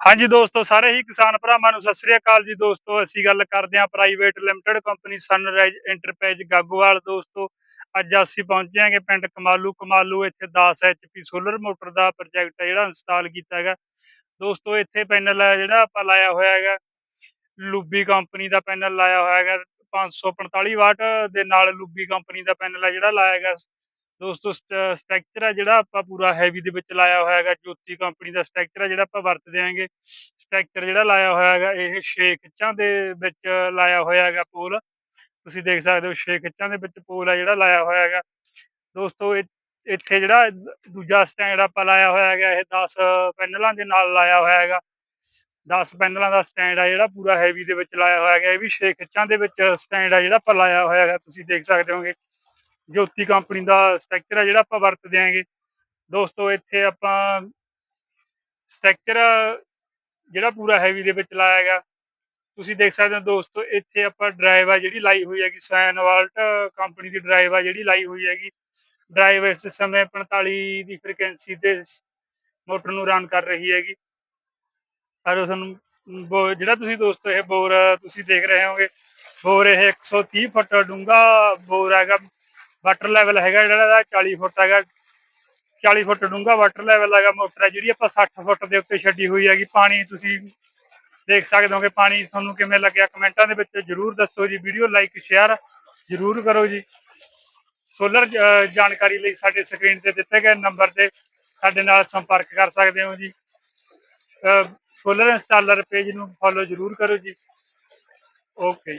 ਹਾਂਜੀ ਦੋਸਤੋ, ਸਾਰੇ ਹੀ ਕਿਸਾਨ ਭਰਾਵਾਂ ਨੂੰ ਸਤਿ ਸ੍ਰੀ ਅਕਾਲ ਜੀ ਦੋਸਤੋ। ਅਸੀਂ ਗੱਲ ਕਰਦੇ ਹਾਂ private limited company Sunrise Enterprise Gagowal. ਦੋਸਤੋ, ਅੱਜ ਅਸੀਂ ਪਹੁੰਚੇ ਹਾਂਗੇ ਪਿੰਡ ਕਮਾਲੂ ਕਮਾਲੂ। ਇੱਥੇ 10 ਐਚਪੀ ਸੋਲਰ ਮੋਟਰ ਦਾ ਪ੍ਰੋਜੈਕਟ ਹੈ ਜਿਹੜਾ ਇੰਸਟਾਲ ਕੀਤਾ ਹੈਗਾ। ਦੋਸਤੋ, ਇੱਥੇ ਪੈਨਲ ਹੈ ਜਿਹੜਾ ਆਪਾਂ ਲਾਇਆ ਹੋਇਆ ਹੈਗਾ। ਲੂਬੀ ਕੰਪਨੀ ਦਾ ਪੈਨਲ ਲਾਇਆ ਹੋਇਆ ਹੈਗਾ। 545 ਵਾਟ ਦੇ ਨਾਲ ਲੂਬੀ ਕੰਪਨੀ ਦਾ ਪੈਨਲ ਹੈ ਜਿਹੜਾ ਲਾਇਆ ਹੈਗਾ। ਦੋਸਤੋ ਸਟ੍ਰਕਚਰ ਆ ਜਿਹੜਾ ਆਪਾਂ ਪੂਰਾ ਹੈਵੀ ਦੇ ਵਿੱਚ ਲਾਇਆ ਹੋਇਆ ਹੈਗਾ, ਜੋਤੀ ਕੰਪਨੀ ਦਾ ਸਟ੍ਰਕਚਰ ਹੈ ਜਿਹੜਾ ਆਪਾਂ ਵਰਤਦੇ ਆਂਗੇ ਸਟ੍ਰਕਚਰ ਜਿਹੜਾ ਲਾਇਆ ਹੋਇਆ ਹੈਗਾ, ਇਹ 6 ਖਿੱਚਾਂ ਦੇ ਵਿੱਚ ਲਾਇਆ ਹੋਇਆ ਹੈਗਾ ਪੋਲ। ਤੁਸੀਂ ਦੇਖ ਸਕਦੇ ਹੋ 6 ਖਿੱਚਾਂ ਦੇ ਵਿੱਚ ਪੋਲ ਹੈ ਜਿਹੜਾ ਲਾਇਆ ਹੋਇਆ ਹੈਗਾ। ਦੋਸਤੋ ਇਹ- ਇੱਥੇ ਜਿਹੜਾ ਦੂਜਾ ਸਟੈਂਡ ਆਪਾਂ ਲਾਇਆ ਹੋਇਆ ਹੈਗਾ, ਇਹ 10 ਪੈਨਲਾਂ ਦੇ ਨਾਲ ਲਾਇਆ ਹੋਇਆ ਹੈਗਾ। 10 ਪੈਨਲਾਂ ਦਾ ਸਟੈਂਡ ਆ ਜਿਹੜਾ ਪੂਰਾ ਹੈਵੀ ਦੇ ਵਿੱਚ ਲਾਇਆ ਹੋਇਆ ਹੈਗਾ, ਇਹ ਵੀ 6 ਖਿੱਚਾਂ ਦੇ ਵਿੱਚ ਸਟੈਂਡ ਆ ਜਿਹੜਾ ਆਪਾਂ ਲਾਇਆ ਹੋਇਆ ਹੈਗਾ, ਤੁਸੀਂ ਦੇਖ ਸਕਦੇ ਹੋਗੇ। ਜੋਤੀ ਕੰਪਨੀ ਦਾ ਸਟ੍ਰਕਚਰ ਆ ਜਿਹੜਾ ਆਪਾਂ ਵਰਤਦੇ ਆਂਗੇ ਦੋਸਤੋ, ਇੱਥੇ ਆਪਾਂ ਸਟ੍ਰਕਚਰ ਜਿਹੜਾ ਪੂਰਾ ਹੈਵੀ ਦੇ ਵਿੱਚ ਲਾਇਆ ਹੈਗਾ ਤੁਸੀਂ ਦੇਖ ਸਕਦੇ ਹੋ ਦੋਸਤੋ, ਇੱਥੇ ਆਪਾਂ ਡਰਾਈਵ ਆ ਜਿਹੜੀ ਲਾਈ ਹੋਈ ਹੈਗੀ ਸੈਨਵਾਲਟ ਕੰਪਨੀ ਦੀ ਡਰਾਈਵ ਆ ਜਿਹੜੀ ਲਾਈ ਹੋਈ ਹੈਗੀ। ਡਰਾਈਵ ਇਸ ਸਮੇਂ 45 ਦੀ ਫ੍ਰੀਕੁਐਂਸੀ ਤੇ ਮੋਟਰ ਨੂੰ ਰਨ ਕਰ ਰਹੀ ਹੈਗੀ। ਪਰ ਤੁਹਾਨੂੰ ਜਿਹੜਾ ਤੁਸੀਂ ਦੋਸਤੋ, ਇਹ ਬੋਰ ਤੁਸੀਂ ਦੇਖ ਰਹੇ ਹੋਗੇ, ਬੋਰ ਇਹ 130 ਫੁੱਟ ਡੂੰਘਾ ਬੋਰ ਹੈਗਾ। ਵਾਟਰ ਲੈਵਲ ਹੈਗਾ ਜਿਹੜਾ ਇਹਦਾ 40 ਫੁੱਟ ਹੈਗਾ 40 ਫੁੱਟ ਡੂੰਘਾ ਵਾਟਰ ਲੈਵਲ ਹੈਗਾ ਮੋਟਰ ਹੈ, ਜਿਹੜੀ ਆਪਾਂ 60 ਫੁੱਟ ਦੇ ਉੱਤੇ ਛੱਡੀ ਹੋਈ ਹੈਗੀ। ਪਾਣੀ ਤੁਸੀਂ ਦੇਖ ਸਕਦੇ ਹੋ ਕਿ ਪਾਣੀ ਤੁਹਾਨੂੰ ਕਿਵੇਂ ਲੱਗਿਆ, ਕਮੈਂਟਾਂ ਦੇ ਵਿੱਚ ਜਰੂਰ ਦੱਸੋ ਜੀ, ਵੀਡੀਓ ਲਾਈਕ ਸ਼ੇਅਰ ਜਰੂਰ ਕਰੋ ਜੀ। ਸੋਲਰ ਜਾਣਕਾਰੀ ਲਈ ਸਾਡੇ ਸਕਰੀਨ ਤੇ ਦਿੱਤੇ ਗਏ ਨੰਬਰ ਤੇ ਸਾਡੇ ਨਾਲ ਸੰਪਰਕ ਕਰ ਸਕਦੇ ਹੋ ਜੀ। ਸੋਲਰ ਇੰਸਟਾਲਰ ਪੇਜ ਨੂੰ ਫੋਲੋ ਜਰੂਰ ਕਰੋ ਜੀ। ਓਕੇ